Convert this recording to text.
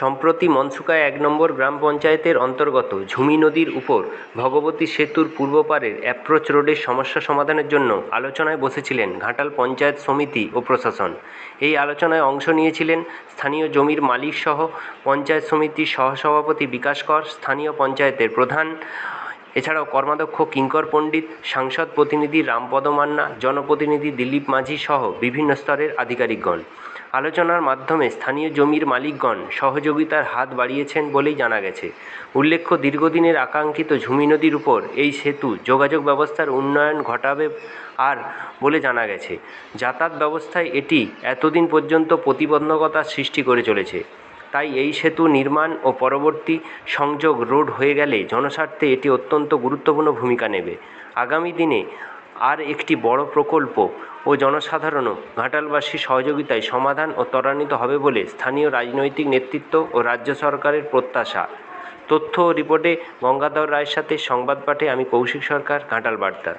সম্প্রতি মনসুকায় এক নম্বর গ্রাম পঞ্চায়েতের অন্তর্গত ঝুমি নদীর উপর ভগবতী সেতুর পূর্বপারের অ্যাপ্রোচ রোডের সমস্যা সমাধানের জন্য আলোচনায় বসেছিলেন ঘাটাল পঞ্চায়েত সমিতি ও প্রশাসন। এই আলোচনায় অংশ নিয়েছিলেন স্থানীয় জমির মালিকসহ পঞ্চায়েত সমিতির সহসভাপতি বিকাশ কর, স্থানীয় পঞ্চায়েতের প্রধান এছাড়াও কর্মাধ্যক্ষ কিঙ্কর পণ্ডিত, সাংসদ প্রতিনিধি রামপদ মান্না, জনপ্রতিনিধি দিলীপ মাঝি সহ বিভিন্ন স্তরের আধিকারিকগণ। আলোচনার মাধ্যমে স্থানীয় জমির মালিকগণ সহযোগিতার হাত বাড়িয়েছেন বলেই জানা গেছে। উল্লেখ্য, দীর্ঘদিনের আকাঙ্ক্ষিত ঝুমি নদীর উপর এই সেতু যোগাযোগ ব্যবস্থার উন্নয়ন ঘটাবে আর বলে জানা গেছে। যাতায়াত ব্যবস্থায় এটি এতদিন পর্যন্ত প্রতিবন্ধকতার সৃষ্টি করে চলেছে। তাই এই সেতু নির্মাণ ও পরবর্তী সংযোগ রোড হয়ে গেলে জনস্বার্থে এটি অত্যন্ত গুরুত্বপূর্ণ ভূমিকা নেবে। আগামী দিনে আর একটি বড় প্রকল্প ও জনসাধারণও ঘাটালবাসীর সহযোগিতায় সমাধান ও ত্বরান্বিত হবে বলে স্থানীয় রাজনৈতিক নেতৃত্ব ও রাজ্য সরকারের প্রত্যাশা। তথ্য ও রিপোর্টে গঙ্গাধর রায়ের সাথে সংবাদ পাঠে আমি কৌশিক সরকার, ঘাটাল বার্তা।